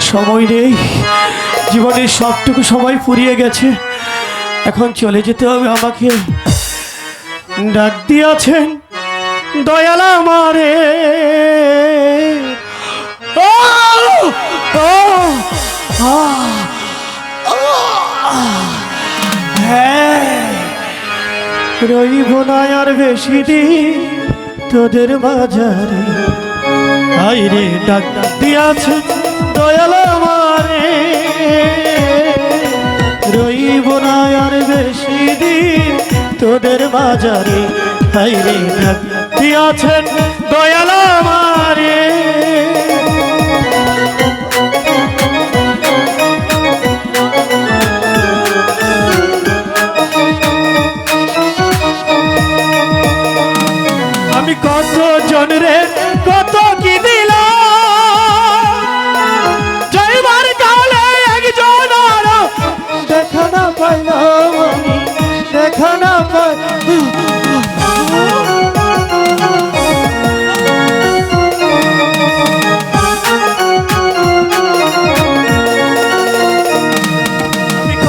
সময় নেই। জীবনের সবটুকু সময় ফুরিয়ে গেছে। এখন চলে যেতে হবে আমাকে। ডাক দিয়েছেন, দয়াল আমারে! হ্যাঁ রইব না আর বেশি দিন তোদের বাজারে আইরে ডাক দিয়াছে, দয়াল আমারে। রইব না আর বেশি দিন তোদের বাজারে আইরে ডাক দিয়াছেন দয়াল আমারে। আমি কত জনরে কত কি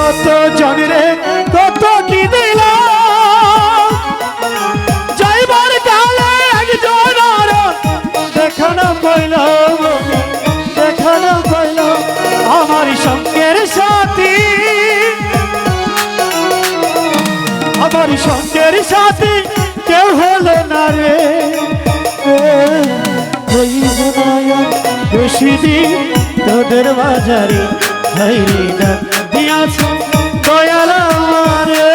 কত জনরে কত কি দিলাম? যাইবার কালে একজন আর দেখা না পাইলাম দেখা না পাইলাম আমার সঙ্গের সাথী। আমার সঙ্গের সাথী কেউ হলো না রে। না বেশি দিন তোদের বাজারে হাইরে ডাক দিয়াছে দয়াল আমারে।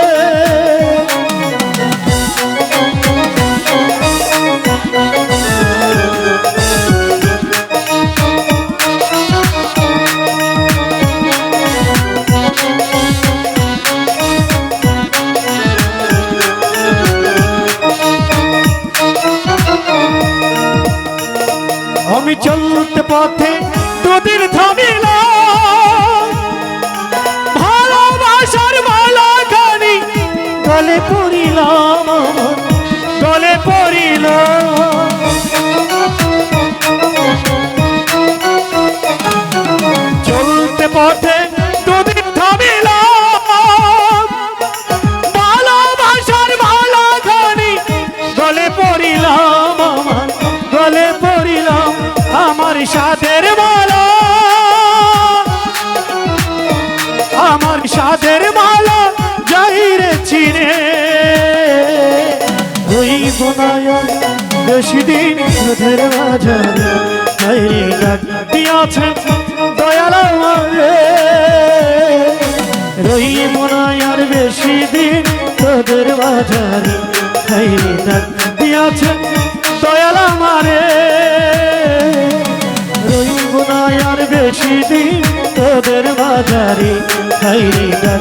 আমি চলতে পথে তোদের থামিল পড়িল। চলতে পথে তোদের থামিল। ভালোবাসার মালা গানি গলে পড়িলাম গলে পড়িলাম আমার সাদের মালা ওই বেশি দিন তোদের বাজারে হাইরে ডাক দয়াল রই মনায় বেশি দিন তোদের বাজারে হাইরে ডাক দিয়াছেন দয়াল আমারে। রইব না আর বেশি দিন তোদের বাজারে হাইরে ডাক